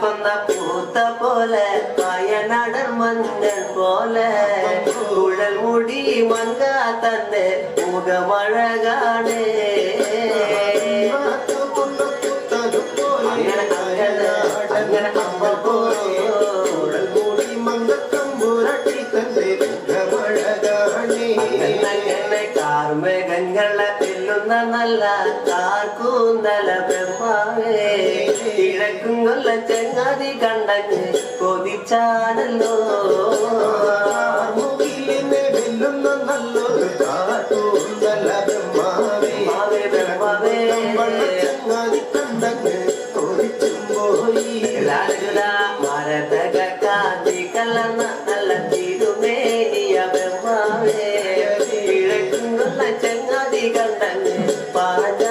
കൊന്ന പൂത്ത പോലെ വയനാടൻ മഞ്ഞൾ പോലെ കുഴൽ മുടി മങ്ക തന്നെ മുഖമഴകാണേ കാത്തുകൊണ്ട പുത്തനുപോലെ അങ്ങനെ നല്ല കാർക്കൂന്നല ബ്രഹ്മാവേ. കിഴക്കും കൊല്ല ചെങ്ങാതി കണ്ടങ്ങ് കൊതിച്ചാണല്ലോ നല്ലൊരു കാട്ടൂന്തല ബ്രഹ്മാവേ. മാവേ ബ്രഹ്മാവേ. ലാലുടാ മരതക കാന്തി കലർന്ന നല്ല തിരുമേനിയ ബ്രഹ്മാവേ. കിഴക്കും കൊല്ല ചെങ്ങാതി പറഞ്ഞാണല്ലോ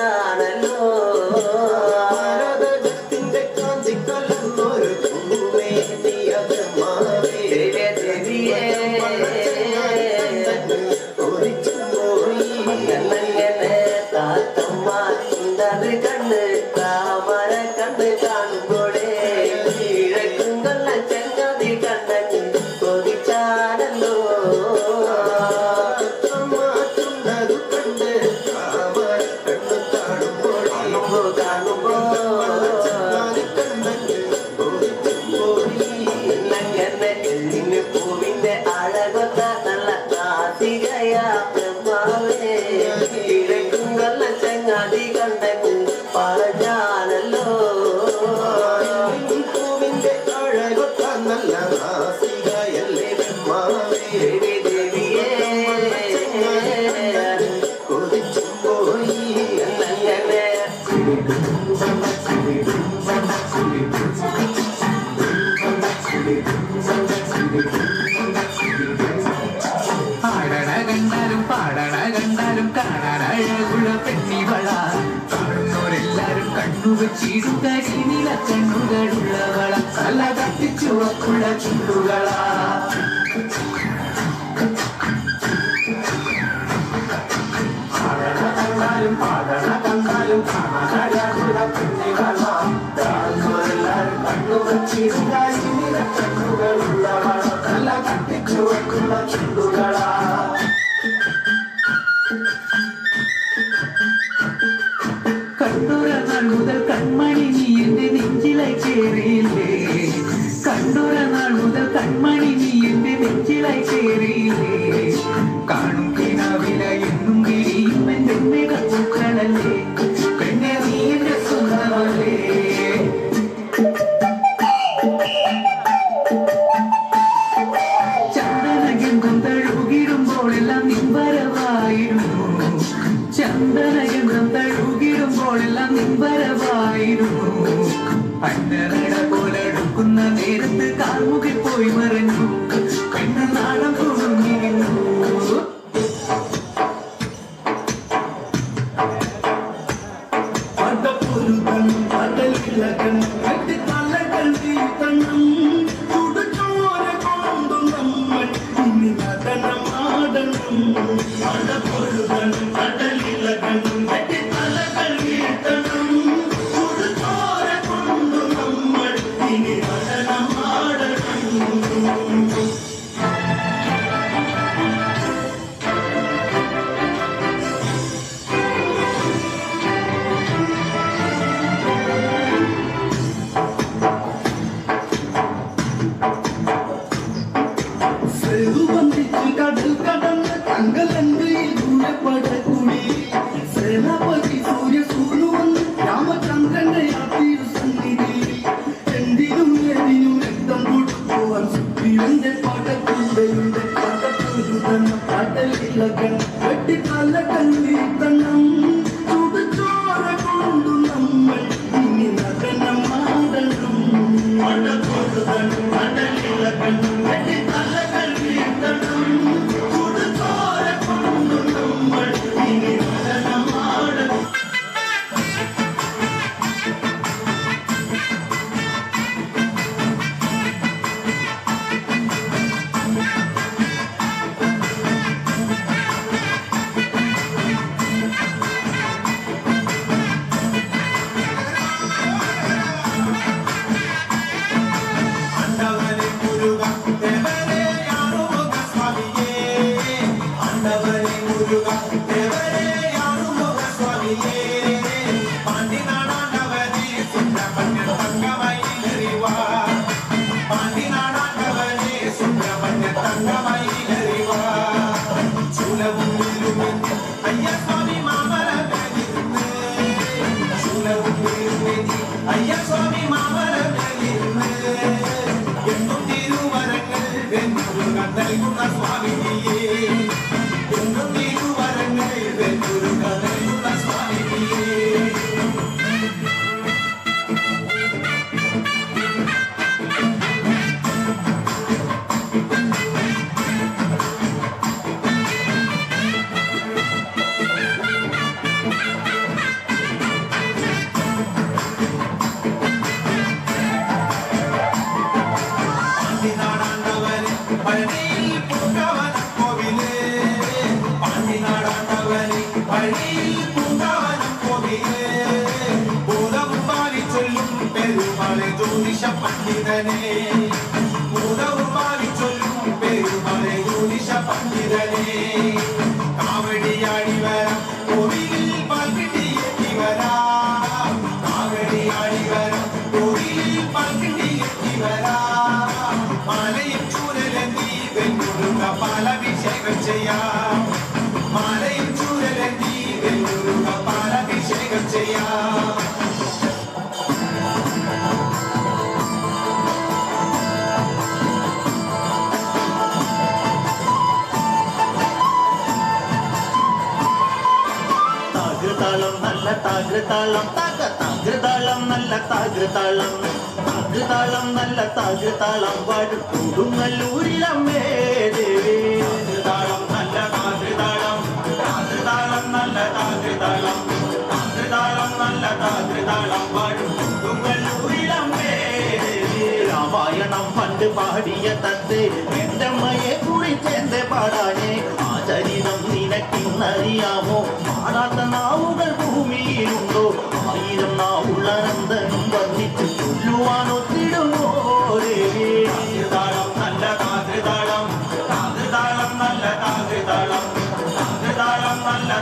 no brother, no brother. പാടണ കണ്ടാലും പാടണ കണ്ടാലും കാണാൻ അഴകുള്ള പെണ്ണിവള കാണുന്നവരെല്ലാരും കണ്ണുവച്ചിടും കരിനില കണ്ണുകളുള്ളവള. നല്ല കത്തിച്ചുവക്കുള്ള ചുണ്ടുകളാ. കണ്ടാലും പാടണ കണ്ടാലും കാണാൻ അഴകുള്ള പെണ്ണിവള. കാണുന്നവരെല്ലാരും കണ്ണുവച്ചിടും കരിനില കണ്ണുകളുള്ളവള നല്ല കത്തിച്ചുവക്കുള്ള ചുണ്ടുകളാ കണ്ടൊര ചന്ദനഗന്ധം തഴുകിടുമ്പോഴെല്ലാം നിൻവരവായിരുന്നു അന്നറട പോലെ എടുക്കുന്ന നേരത്ത് കാർമുകിൽ പോയി മറഞ്ഞു. കണ്ണ നാളം കുടുങ്ങിയിരുന്നു പടപ്പുരുകൻ പടലിളകൻ കട്ടിത്തലകൾ വീഴ്ത്തണം ചുടുചോര കൊണ്ടു നമ്മൾ ഇനി നടനമാടണം. പടപ്പുരുകൻ പടലിളകൻ Cidadinho താകൃതാളം നല്ല താകൃതാളം. താക താകൃതാളം നല്ല താകൃതാളം. താകൃതാളം നല്ല താകൃതാളം. പാടും കൊടുങ്ങല്ലൂരിലമ്മേ ദേവി താകൃതാളം നല്ല താകൃതാളം. താകൃതാളം നല്ല താകൃതാളം. താകൃതാളം നല്ല താകൃതാളം. പാടും കൊടുങ്ങല്ലൂരിലമ്മേ ദേവി രാമായണം പണ്ട് പാടിയ തത്തെ എന്റെ അമ്മയെ കുറിച്ചെന്റെ പാടാനേ? ആ ചരിതം നിനക്കിന്നറിയാമോ? പാടാത്ത നാവുകൾ ഭൂമിയിലുണ്ടോ? ആയിരം നാവുള്ള നന്ദനും വർണിച്ച് താകൃതാളം നല്ല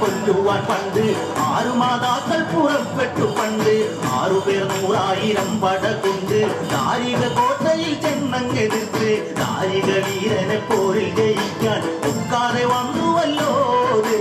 കൊല്ലുവാൻ പണ്ട് ஆறுமாதாக்கள் புறப்பெற்று பண்டு ஆறு பேர் நூறாயிரம் படகுண்டு தாரிக கோட்டையில் சென்னங் எதிர்த்து தாரிக வீரனை போரில் ஜெயிக்கான் உட்காரை வந்து வல்லோது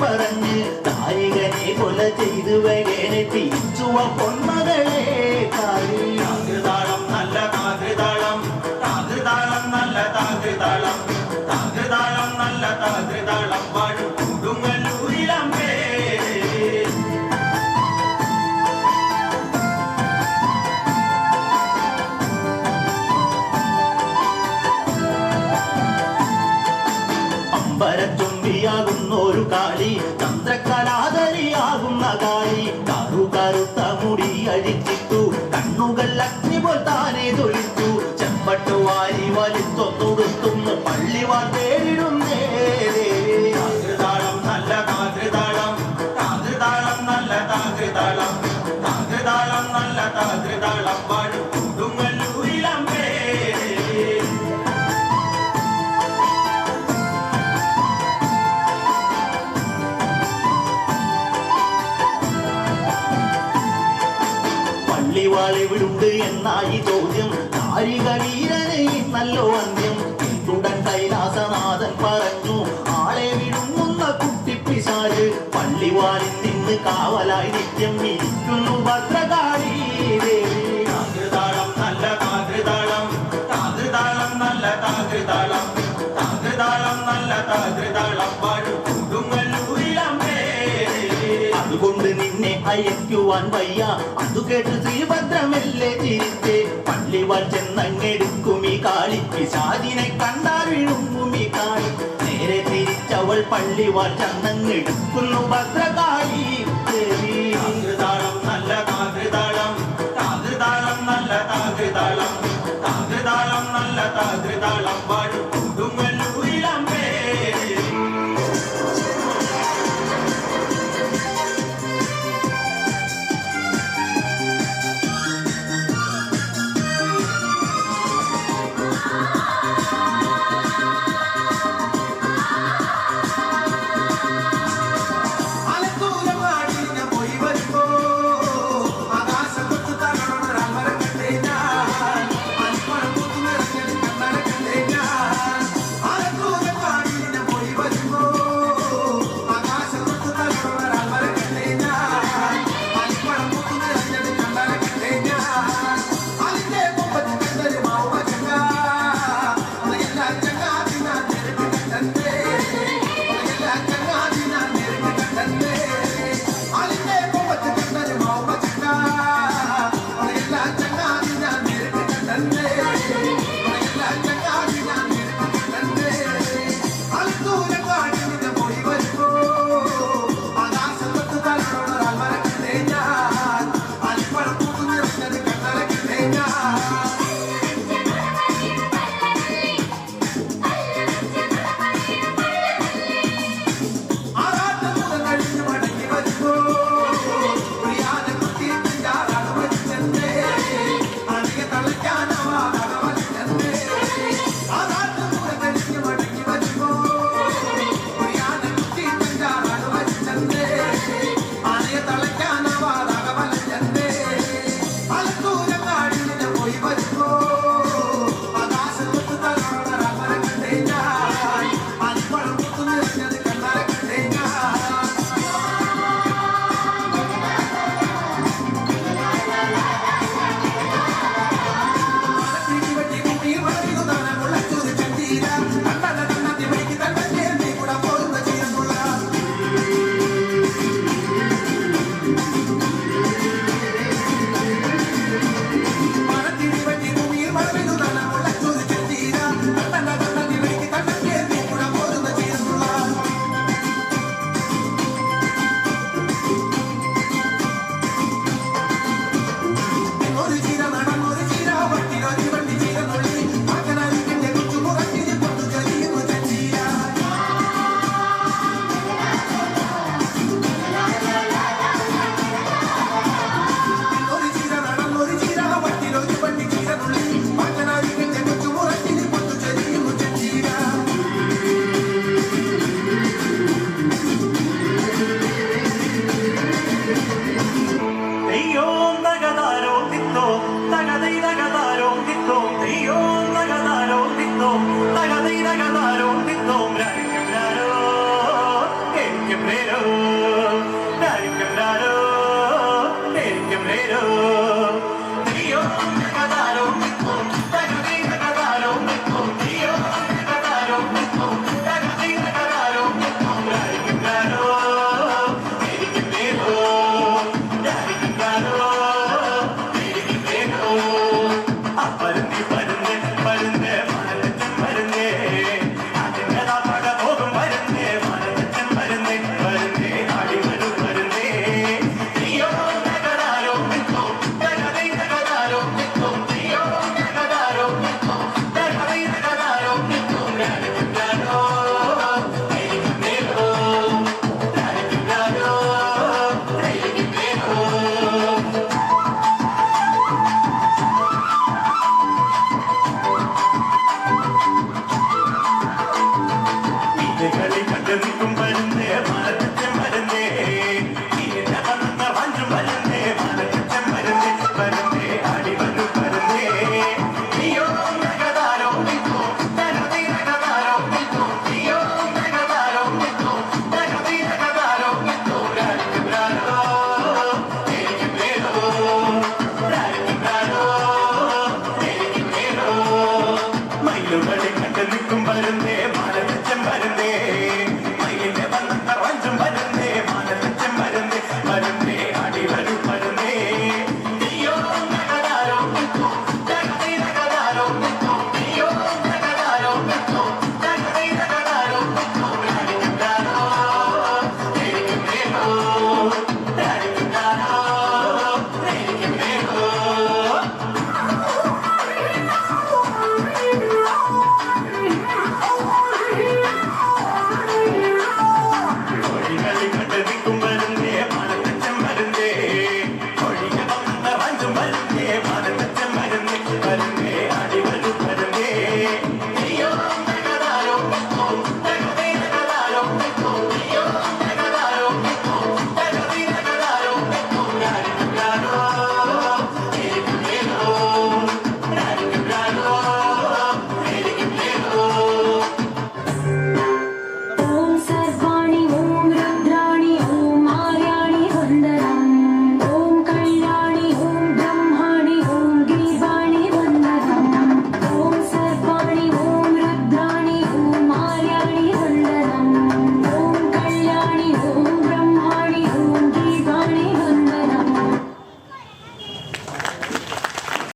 പറഞ്ഞ് നായകനെ കൊല ചെയ്തു വരേനെ തിരിച്ചുവ പൊന്മകളെ കാളി താകൃതാളം നല്ല താകൃതാളം. താകൃതാളം നല്ല താകൃതാളം. താകൃതാളം നല്ല താകൃതാളം. കണ്ണുകൾ അഗ്നി പോൽ താനെ തൊഴിച്ചു ചെമ്പട്ടു വാരി വലിത്തൊന്നുടുത്തുന്ന് പള്ളിവാൾ തേടിടുന്നേ എന്നായി ചോദ്യം. നാരിക വീരനെ നല്ലോ അന്ത്യം പിന്തുടൻ കൈലാസനാഥൻ പറഞ്ഞു ആളെ വിടുങ്ങുന്ന കുട്ടിപ്പിശാൽ പള്ളിവാളിൽ നിന്ന് കാവലായി നിത്യം ഇരിക്കുന്നു ഭദ്രകാളി അയക്കുവാൻ വയ്യ. അതു കേട്ട് ശ്രീഭദ്രമല്ലേ തിരിച്ചേ പള്ളിവാൾ ഈ കാളി. പിശാചിനെ കണ്ടാൽ വിഴുങ്ങും ഈ കാളി. നേരെ തിരിച്ചവൾ പള്ളിവാൾ ചെന്നങ്ങെടുക്കുന്നു ഭദ്രകാളി. ദേവി Canal.